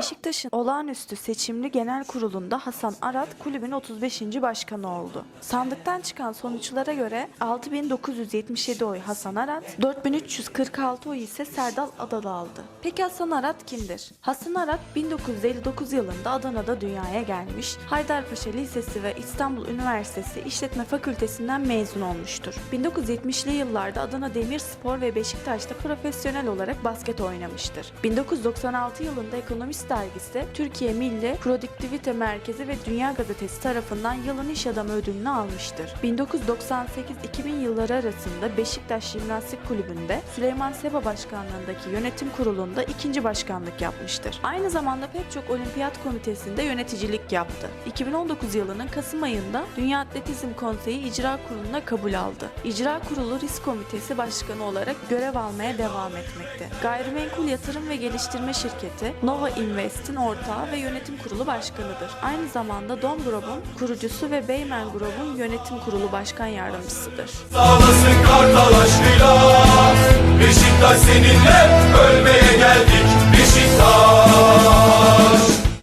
Beşiktaş'ın olağanüstü seçimli genel kurulunda Hasan Arat kulübün 35. başkanı oldu. Sandıktan çıkan sonuçlara göre 6977 oy Hasan Arat, 4346 oy ise Serdal Adalı aldı. Peki Hasan Arat kimdir? Hasan Arat 1959 yılında Adana'da dünyaya gelmiş, Haydarpaşa Lisesi ve İstanbul Üniversitesi İşletme Fakültesinden mezun olmuştur. 1970'li yıllarda Adana Demirspor ve Beşiktaş'ta profesyonel olarak basket oynamıştır. 1996 yılında Ekonomist dergisi Türkiye Milli Produktivite Merkezi ve Dünya Gazetesi tarafından Yılın İş Adamı ödülünü almıştır. 1998-2000 yılları arasında Beşiktaş Jimnastik Kulübü'nde Süleyman Seba Başkanlığındaki yönetim kurulunda ikinci başkanlık yapmıştır. Aynı zamanda pek çok olimpiyat komitesinde yöneticilik yaptı. 2019 yılının Kasım ayında Dünya Atletizm Konseyi İcra Kurulu'na kabul aldı. İcra Kurulu Risk Komitesi Başkanı olarak görev almaya devam etmekte. Gayrimenkul Yatırım ve Geliştirme Şirketi Nova Invest'in ortağı ve yönetim kurulu başkanıdır. Aynı zamanda Dom Grubun kurucusu ve Beymen Grubun yönetim kurulu başkan yardımcısıdır. Sağlasın kartal aşkıyla Beşiktaş seninle